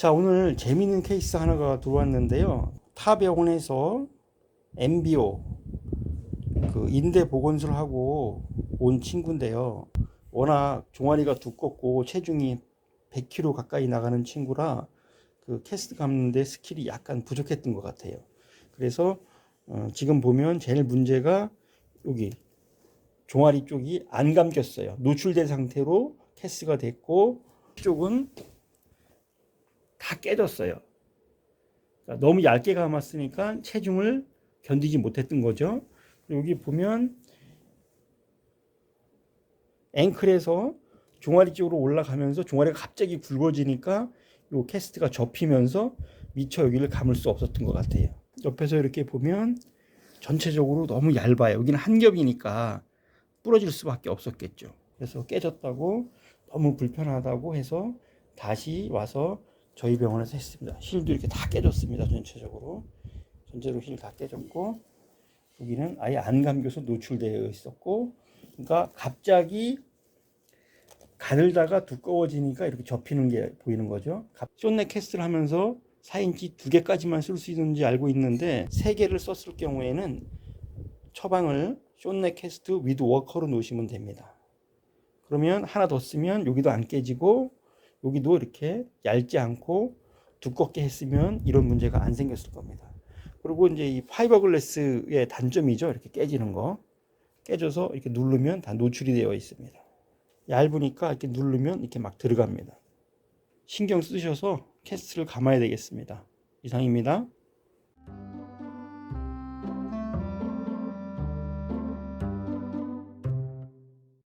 자, 오늘 재미있는 케이스 하나가 들어왔는데요. 타 병원에서 MBO 그 인대 보건술 하고 온 친구인데요. 워낙 종아리가 두껍고 체중이 100kg 가까이 나가는 친구라 그 캐스트 감는데 스킬이 약간 부족했던 것 같아요. 그래서 어, 지금 보면 제일 문제가 여기 종아리 쪽이 안 감겼어요. 노출된 상태로 캐스가 됐고 쪽은 다 깨졌어요. 그러니까 너무 얇게 감았으니까 체중을 견디지 못했던 거죠. 여기 보면 앵클에서 종아리 쪽으로 올라가면서 종아리가 갑자기 굵어지니까 요 캐스트가 접히면서 미처 여기를 감을 수 없었던 것 같아요. 옆에서 이렇게 보면 전체적으로 너무 얇아요. 여기는 한 겹이니까 부러질 수밖에 없었겠죠. 그래서 깨졌다고 너무 불편하다고 해서 다시 와서 저희 병원에서 했습니다. 힐도 이렇게 다 깨졌습니다. 전체적으로. 전체로 힐 다 깨졌고 여기는 아예 안 감겨서 노출되어 있었고 그러니까 갑자기 가늘다가 두꺼워지니까 이렇게 접히는 게 보이는 거죠. 쇼넥 캐스트를 하면서 4인치 두 개까지만 쓸 수 있는지 알고 있는데 세 개를 썼을 경우에는 처방을 쇼넥 캐스트 위드 워커로 놓으시면 됩니다. 그러면 하나 더 쓰면 여기도 안 깨지고 여기도 이렇게 얇지 않고 두껍게 했으면 이런 문제가 안 생겼을 겁니다. 그리고 이제 이 파이버글래스의 단점이죠. 이렇게 깨지는 거. 깨져서 이렇게 누르면 다 노출이 되어 있습니다. 얇으니까 이렇게 누르면 이렇게 막 들어갑니다. 신경 쓰셔서 캐스트를 감아야 되겠습니다. 이상입니다.